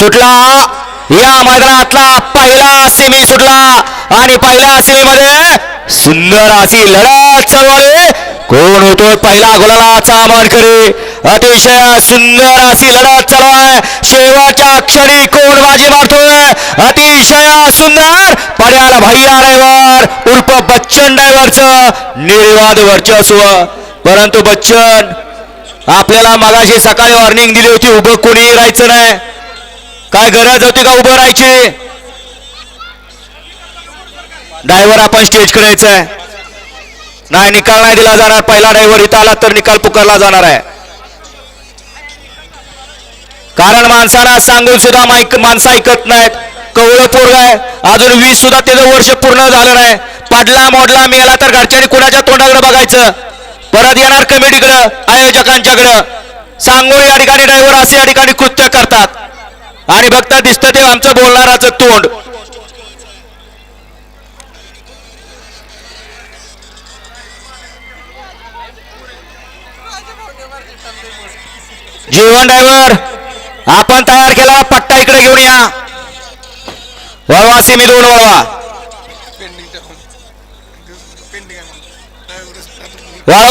सुटला. या मैदानातला पहिला सेमी सुटला. आणि पहिल्या सेमीमध्ये सुंदर अशी लढत चालू आहे. कोण होतो पहिला गुलालाचा मानकरी? अतिशय सुंदर अशी लढत चालू आहे. शेवटच्या क्षणी कोण बाजी मारतोय? अतिशय सुंदर. पड्याला भैया ड्रायव्हर उर्फ बच्चन ड्रायव्हरचं निर्वाद वर्चस्व. परंतु बच्चन आपल्याला मगाशी सकाळी वॉर्निंग दिली होती उभं कोणी राहायचं नाही. काय गरज होती का उभं राहायची? डायव्हर आपण स्टेज करायचं आहे नाही निकाल नाही दिला जाणार. पहिला डायव्हर इथं आला तर निकाल पुकारला जाणार आहे. कारण माणसाला सांगून सुद्धा माईक माणसं ऐकत नाहीत. कवळं पोरग आहे. अजून वीस सुद्धा त्याचं वर्ष पूर्ण झालं नाही. पडला मोडला मेला तर घरच्यांनी कुणाच्या तोंडाकडे बघायचं? परत येणार कमिटीकडं आयोजकांच्याकडं. सांगून या ठिकाणी ड्रायव्हर असे या ठिकाणी कृत्य करतात. आणि बघता दिसत ते आमचं बोलणाराचं तोंड. जीवन ड्रायव्हर आपण तयार केला पट्टा इकडे घेऊन या. वळवा मी दोन वळवा.